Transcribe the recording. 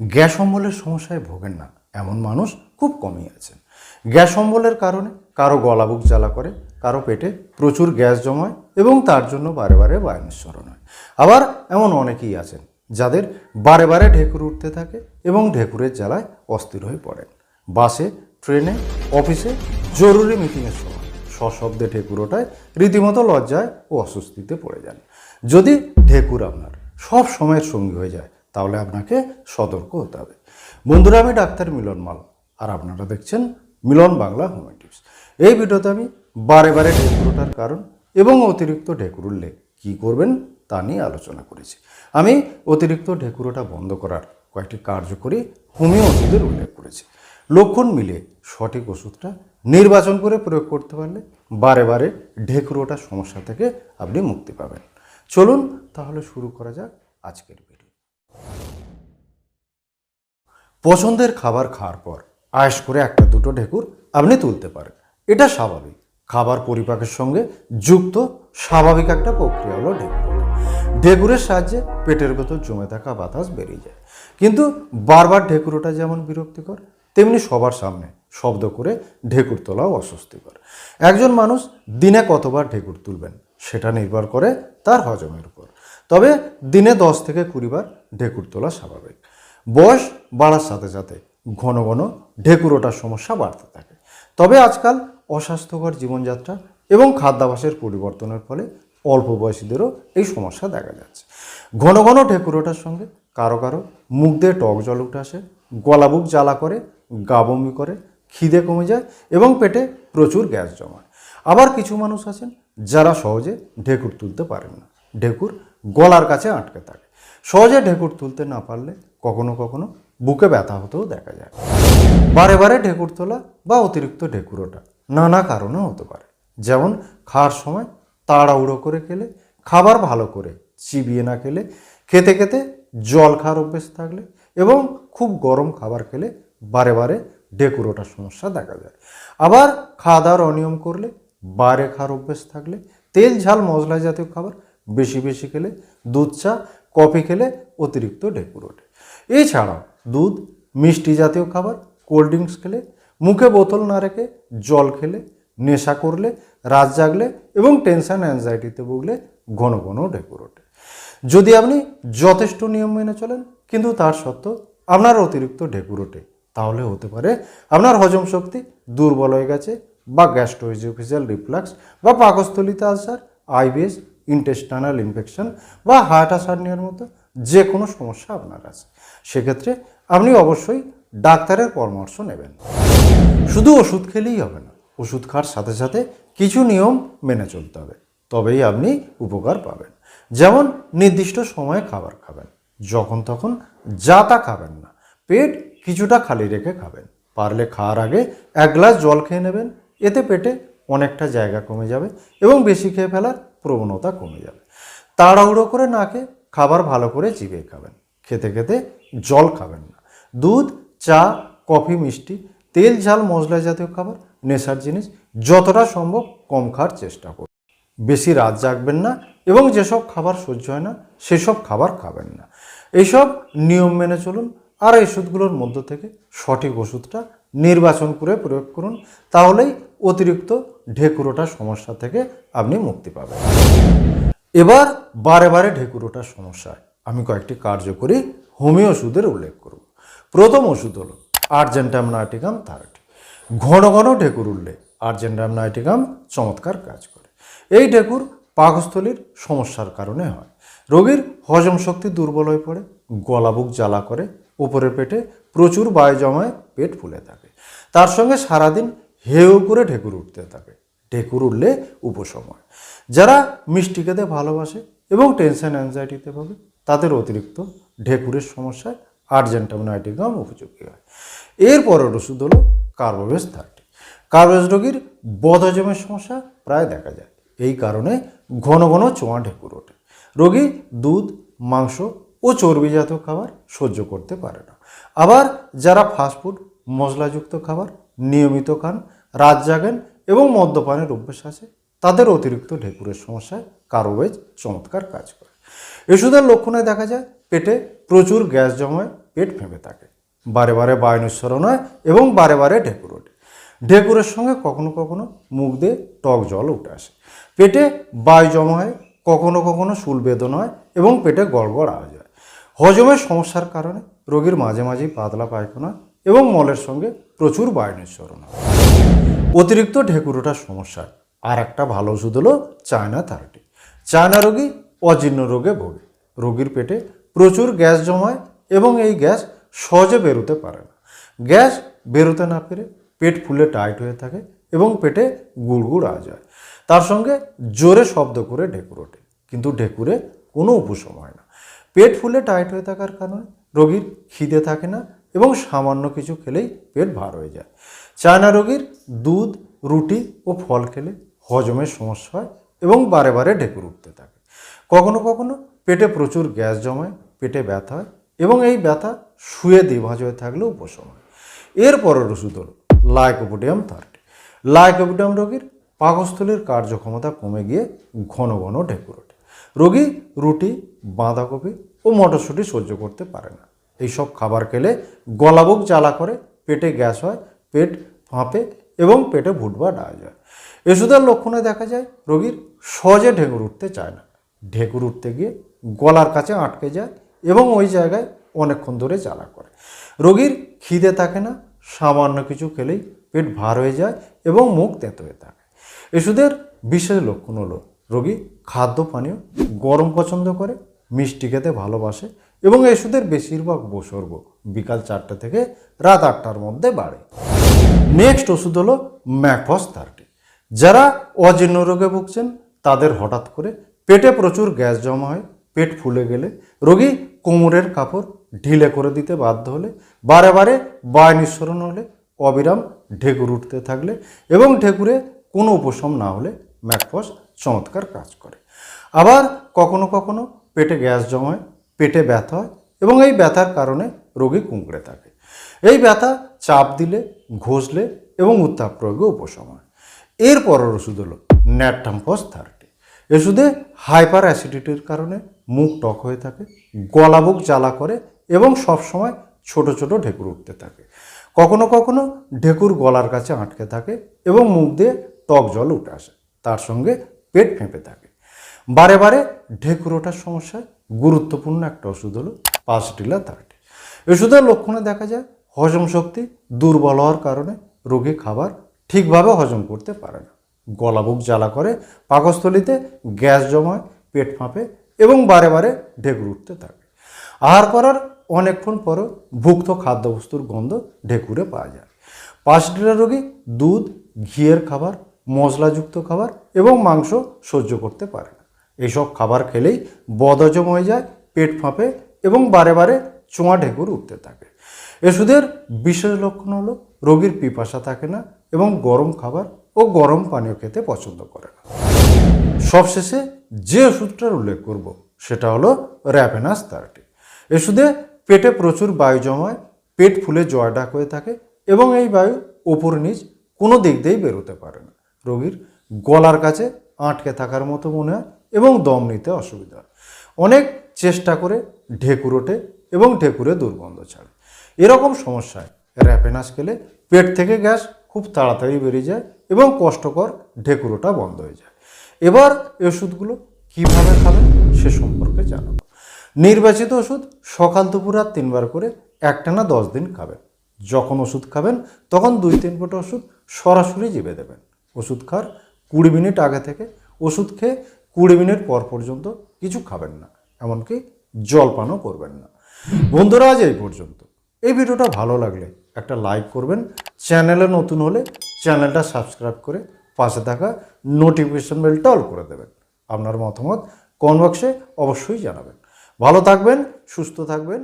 Gas অম্বলের সমস্যায় ভোগেন না। এমন মানুষ খুব কমই আছেন। গ্যাস অম্বলের কারণে কারও গলা বুক জ্বালা করে, কারও পেটে প্রচুর গ্যাস জমায় এবং তার জন্য বারে বারে বায়ু নিঃসরণ হয়। আবার এমন অনেকেই আছেন যাদের বারে বারে ঢেকুর উঠতে থাকে এবং ঢেকুরের জ্বালায় অস্থির হয়ে পড়েন। বাসে, ট্রেনে, অফিসে জরুরি মিটিংয়ের সময় সশব্দে ঢেকুর ওঠায় রীতিমতো লজ্জায় ও অস্বস্তিতে পড়ে যান। যদি ঢেকুর আপনার সব সময়ের সঙ্গী হয়ে যায় তাহলে আপনাকে সতর্ক হতে হবে। বন্ধুরা, আমি ডাক্তার মিলন মাল আর আপনারা দেখছেন মিলন বাংলা হোমিও এই ভিডিওতে আমি বারে বারে ঢেকুর ওঠার কারণ এবং অতিরিক্ত ঢেকুর উঠলে কী করবেন তা নিয়ে আলোচনা করেছি। আমি অতিরিক্ত ঢেকুর ওঠা বন্ধ করার কয়েকটি কার্যকরী হোমিও ওষুধের উল্লেখ করেছি। লক্ষণ মিলে সঠিক ওষুধটা নির্বাচন করে প্রয়োগ করতে পারলে বারে বারে ঢেকুর ওঠার সমস্যা থেকে আপনি মুক্তি পাবেন। চলুন তাহলে শুরু করা যাক আজকের ভিডিও। পছন্দের খাবার খাওয়ার পর আয়েস করে একটা দুটো ঢেকুর আপনি তুলতে পারেন। এটা স্বাভাবিক। খাবার পরিপাকের সঙ্গে যুক্ত স্বাভাবিক একটা প্রক্রিয়া হলো ঢেকুর। ঢেকুরের সাহায্যে পেটের ভেতর জমে থাকা বাতাস বেরিয়ে যায়। কিন্তু বারবার ঢেকুর ওঠা যেমন বিরক্তিকর, তেমনি সবার সামনে শব্দ করে ঢেকুর তোলাও অস্বস্তিকর। একজন মানুষ দিনে কতবার ঢেকুর তুলবেন, সেটা নির্ভর করে তার হজমের উপর। তবে দিনে দশ থেকে কুড়ি বার ঢেকুর তোলা স্বাভাবিক। বয়স বাড়ার সাথে সাথে ঘন ঘন ঢেকুর ওঠার সমস্যা বাড়তে থাকে। তবে আজকাল অস্বাস্থ্যকর জীবনযাত্রা এবং খাদ্যাভাসের পরিবর্তনের ফলে অল্প বয়সীদেরও এই সমস্যা দেখা যাচ্ছে। ঘন ঘন ঢেকুর ওঠার সঙ্গে কারও কারও মুখ দিয়ে টক জল উঠে আসে, গলা বুক জ্বালা করে, গা বমি করে, খিদে কমে যায় এবং পেটে প্রচুর গ্যাস জমায়। আবার কিছু মানুষ আছেন যারা সহজে ঢেকুর তুলতে পারেন না। ঢেকুর গলার কাছে আটকে থাকে। সহজে ঢেকুর তুলতে না পারলে কখনো কখনো বুকে ব্যথা হতেও দেখা যায়। বারে বারে ঢেকুর তোলা বা অতিরিক্ত ঢেকুর ওঠা নানা কারণে হতে পারে। যেমন খাওয়ার সময় তাড়াহুড়ো করে খেলে, খাবার ভালো করে চিবিয়ে না খেলে, খেতে খেতে জল খাওয়ার অভ্যেস থাকলে এবং খুব গরম খাবার খেলে বারে বারে ঢেকুর ওঠার সমস্যা দেখা যায়। আবার খাওয়া দাওয়ার অনিয়ম করলে বারে খাওয়ার অভ্যেস থাকলে তেল, ঝাল, মশলা জাতীয় খাবার বেশি বেশি খেলে দুধ, চা, কফি খেলে অতিরিক্ত ঢেকুর ওঠে। এছাড়াও দুধ, মিষ্টি জাতীয় খাবার কোল্ড ড্রিঙ্কস খেলে, মুখে বোতল না রেখে জল খেলে, নেশা করলে, রাত জাগলে এবং টেনশন অ্যাংজাইটিতে ভুগলে ঘন ঘন ঢেকুর ওঠে যদি আপনি যথেষ্ট নিয়ম মেনে চলেন, কিন্তু তার সত্ত্বেও আপনার অতিরিক্ত ঢেকুর ওঠে তাহলে হতে পারে আপনার হজম শক্তি দুর্বল হয়ে গেছে বা গ্যাস্ট্রোইজিওফিজিয়াল রিফ্লাক্স বা পাকস্থলিতে আলসার, আইবিএস ইন্টেস্টানাল ইনফেকশন বা হার্ট আসার্নিয়ার মতো যে কোনো সমস্যা আপনার আছে সেক্ষেত্রে আপনি অবশ্যই ডাক্তারের পরামর্শ নেবেন। শুধু ওষুধ খেলেই হবে না, ওষুধ খাওয়ার সাথে সাথে কিছু নিয়ম মেনে চলতে হবে। তবেই আপনি উপকার পাবেন। যেমন নির্দিষ্ট সময়ে খাবার খাবেন, যখন তখন যা তা খাবেন না, পেট কিছুটা খালি রেখে খাবেন। পারলে খাওয়ার আগে এক গ্লাস জল খেয়ে নেবেন, এতে পেটে অনেকটা জায়গা কমে যাবে এবং বেশি খেয়ে ফেলার প্রবণতা কমে যাবে। তাড়াহুড়ো করে না খেয়ে খাবার ভালো করে চিবিয়ে খাবেন। খেতে খেতে জল খাবেন না। দুধ, চা, কফি, মিষ্টি, তেল, ঝাল, মশলা জাতীয় খাবার, নেশার জিনিস, যতটা সম্ভব কম খাওয়ার চেষ্টা করুন। বেশি রাত জাগবেন না এবং যেসব খাবার সহ্য হয় না, সেসব খাবার খাবেন না। এইসব নিয়ম মেনে চলুন আর এই ওষুধগুলোর মধ্য থেকে সঠিক ওষুধটা নির্বাচন করে প্রয়োগ করুন। তাহলেই অতিরিক্ত ঢেকুরোটার সমস্যা থেকে আপনি মুক্তি পাবেন। এবার বারে বারে ঢেকুর ওঠার সমস্যায় আমি কয়েকটি কার্যকরী হোমিও ওষুধের উল্লেখ করব। প্রথম ওষুধ হলো আর্জেন্টাম নাইটিকাম থার্টি ঘন ঘন ঢেকুর উঠলে আর্জেন্টাম নাইটিকাম চমৎকার কাজ করে। এই ঢেকুর পাকস্থলীর সমস্যার কারণে হয়। রোগীর হজম শক্তি দুর্বল হয়ে পড়ে, গলা বুক জ্বালা করে, উপরের পেটে প্রচুর বায়ু জমায়, পেট ফুলে থাকে। তার সঙ্গে সারাদিন হেউ করে ঢেকুর উঠতে থাকে। ঢেকুর উঠলে উপশম হয়। যারা মিষ্টি খেতে ভালোবাসে এবং টেনশন অ্যাংজাইটিতে ভোগে, তাদের অতিরিক্ত ঢেকুরের সমস্যায় আর্জেন্টাম নাইটিকাম উপযোগী হয়। এরপরের ওষুধ হলো কার্বোভেজ থার্টি কার্বোভেজ রোগীর বদহজমের সমস্যা প্রায় দেখা যায়। এই কারণে ঘন ঘন চোঁয়া ঢেকুর ওঠে। রোগী দুধ, মাংস ও চর্বিজাত খাবার সহ্য করতে পারে না। আবার যারা ফাস্টফুড মশলাযুক্ত খাবার নিয়মিত খান, রাত জাগেন এবং মদ্যপানের অভ্যেস আছে তাদের অতিরিক্ত ঢেকুরের সমস্যায় কার্বোভেজ চমৎকার কাজ করে। ওষুধের লক্ষণে দেখা যায়, পেটে প্রচুর গ্যাস জমায়, পেট ফেঁপে থাকে। বারে বারে বায়ুনিঃসরণ হয় এবং বারে বারে ঢেকুর ওঠে। ঢেকুরের সঙ্গে কখনো কখনো মুখ দিয়ে টক জল উঠে আসে। পেটে বায়ু জমা হয় কখনো কখনো শুল বেদনা হয় এবং পেটে গড়গড় আওয়াজ হয়। হজমের সমস্যার কারণে রোগীর মাঝে মাঝেই পাতলা পায়খানা এবং মলের সঙ্গে প্রচুর বায়ু নিঃসরণ হয়। অতিরিক্ত ঢেকুর ওঠার সমস্যায় আর একটা ভালো ওষুধ হলো চায়না থার্টি চায়না রোগী অজীর্ণ রোগে ভোগে। রোগীর পেটে প্রচুর গ্যাস জমায় এবং এই গ্যাস সহজে বেরোতে পারে না। গ্যাস বেরোতে না পেরে পেট ফুলে টাইট হয়ে থাকে এবং পেটে গুড়গুড় আওয়াজ হয় তার সঙ্গে জোরে শব্দ করে ঢেকুর ওঠে, কিন্তু ঢেকুরে কোনো উপশম হয় না। পেট ফুলে টাইট হয়ে থাকার কারণে রোগীর খিদে থাকে না এবং সামান্য কিছু খেলেই পেট ভার হয়ে যায়। চায়না রোগীর দুধ, রুটি ও ফল খেলে হজমের সমস্যা হয় এবং বারে বারে ঢেকুর উঠতে থাকে। কখনো কখনো পেটে প্রচুর গ্যাস জমায় পেটে ব্যথা হয় এবং এই ব্যথা শুয়ে দিভাজ হয়ে থাকলেও উপশম হয়। এরপরের ওষুধ হলো লাইকোপোডিয়াম থার্টি। লাইকোপোডিয়াম রোগীর পাকস্থলীর কার্যক্ষমতা কমে গিয়ে ঘন ঘন ঢেকুর ওঠে। রোগী রুটি, বাঁধাকপি ও মটরশুঁটি সহ্য করতে পারে না। এইসব খাবার খেলে গলাবুক জ্বালা করে, পেটে গ্যাস হয়, পেট ফাঁপে এবং পেটে ভুটবা ডাওয়া যায়। এসুদের লক্ষণে দেখা যায়, রোগীর সহজে ঢেকুর উঠতে চায় না। ঢেকুর উঠতে গিয়ে গলার কাছে আটকে যায় এবং ওই জায়গায় অনেকক্ষণ ধরে জ্বালা করে। রোগীর খিদে থাকে না, সামান্য কিছু খেলেই পেট ভার হয়ে যায় এবং মুখ তেঁতো হয়ে থাকে। এসুদের বিশেষ লক্ষণ হলো, রোগী খাদ্য পানীয় গরম পছন্দ করে, মিষ্টি খেতে ভালোবাসে এবং এসুদের বেশিরভাগ উপসর্গ বিকাল চারটে থেকে রাত আটটার মধ্যে বাড়ে। নেক্সট ওষুধ হলো ম্যাকফস থার্টি। যারা অজীর্ণ রোগে ভুগছেন, তাদের হঠাৎ করে পেটে প্রচুর গ্যাস জমা হয়, পেট ফুলে গেলে রোগী কোমরের কাপড় ঢিলে করে দিতে বাধ্য হলে, বারে বারে বায় নিঃসরণ হলে, অবিরাম ঢেকুর উঠতে থাকলে এবং ঢেকুরে কোনো উপশম না হলে ম্যাকফস চমৎকার কাজ করে। আবার কখনো কখনো পেটে গ্যাস জমায় পেটে ব্যথা হয় এবং এই ব্যথার কারণে রোগী কুঁকড়ে থাকে। এই ব্যথা চাপ দিলে, ঘষলে এবং উত্তাপ প্রয়োগে উপশম হয়। এরপরের ওষুধ হলো ন্যাট্টাম্পস থার্টি। ওষুধে হাইপার অ্যাসিডিটির কারণে মুখ টক হয়ে থাকে, গলা বুক জ্বালা করে এবং সবসময় ছোট ছোট ঢেকুর উঠতে থাকে। কখনো কখনো ঢেকুর গলার কাছে আটকে থাকে এবং মুখ দিয়ে টক জল উঠে আসে, তার সঙ্গে পেট ফেঁপে থাকে। বারে বারে ঢেকুর ওঠার সমস্যায় গুরুত্বপূর্ণ একটা ওষুধ হলো পাসটিলা থার্টি। ওষুধের লক্ষণে দেখা যায় হজম শক্তি দুর্বল হওয়ার কারণে রোগী খাবার ঠিকভাবে হজম করতে পারে না। গলা বুক জ্বালা করে, পাকস্থলিতে গ্যাস জমায়, পেট ফাঁপে এবং বারে বারে ঢেকুর উঠতে থাকে। আহার করার অনেকক্ষণ পরও ভুক্ত খাদ্যবস্তুর গন্ধ ঢেকুরে পাওয়া যায়। পাঁচটিরা রোগী দুধ, ঘিয়ের খাবার, মশলাযুক্ত খাবার এবং মাংস সহ্য করতে পারে না। এইসব খাবার খেলেই বদহজম হয়ে যায়, পেট ফাঁপে এবং বারে বারে চোঁয়া ঢেকুর উঠতে থাকে। ওষুধের বিশেষ লক্ষণ হলো রোগীর পিপাসা থাকে না এবং গরম খাবার ও গরম পানীয় খেতে পছন্দ করে না। সবশেষে যে ওষুধটার উল্লেখ করব, সেটা হলো র্যাপেনাস থার্টি ওষুধে পেটে প্রচুর বায়ু জমায়, পেট ফুলে জয় ডাক হয়ে থাকে এবং এই বায়ু ওপর নিচ কোনো দিক দিয়েই বেরোতে পারে না। রোগীর গলার কাছে আটকে থাকার মতো মনে হয় এবং দম নিতে অসুবিধা। হয় অনেক চেষ্টা করে ঢেকুর ওঠে এবং ঢেকুরে দুর্গন্ধ ছাড়ে। এরকম সমস্যায় র্যাপেনাস খেলে পেট থেকে গ্যাস খুব তাড়াতাড়ি বেরিয়ে যায় এবং কষ্টকর ঢেকুরোটা বন্ধ হয়ে যায়। এবার এই ওষুধগুলো কীভাবে খাবেন সে সম্পর্কে জানাব। নির্বাচিত ওষুধ সকাল দুপুর রাত তিনবার করে একটানা দশ দিন খাবেন। যখন ওষুধ খাবেন, তখন দুই তিন ফোঁটা ওষুধ সরাসরি জিভে দেবেন। ওষুধ খাওয়ার কুড়ি মিনিট আগে থেকে ওষুধ খেয়ে কুড়ি মিনিট পর পর্যন্ত কিছু খাবেন না, এমনকি জলপানও করবেন না। বন্ধুরা, আজ এই পর্যন্ত। এই ভিডিওটা ভালো লাগলে একটা লাইক করবেন। চ্যানেলে নতুন হলে চ্যানেলটা সাবস্ক্রাইব করে পাশে থাকা নোটিফিকেশন বেলটা অল করে দেবেন। আপনার মতামত কমেন্ট বক্সে অবশ্যই জানাবেন। ভালো থাকবেন, সুস্থ থাকবেন।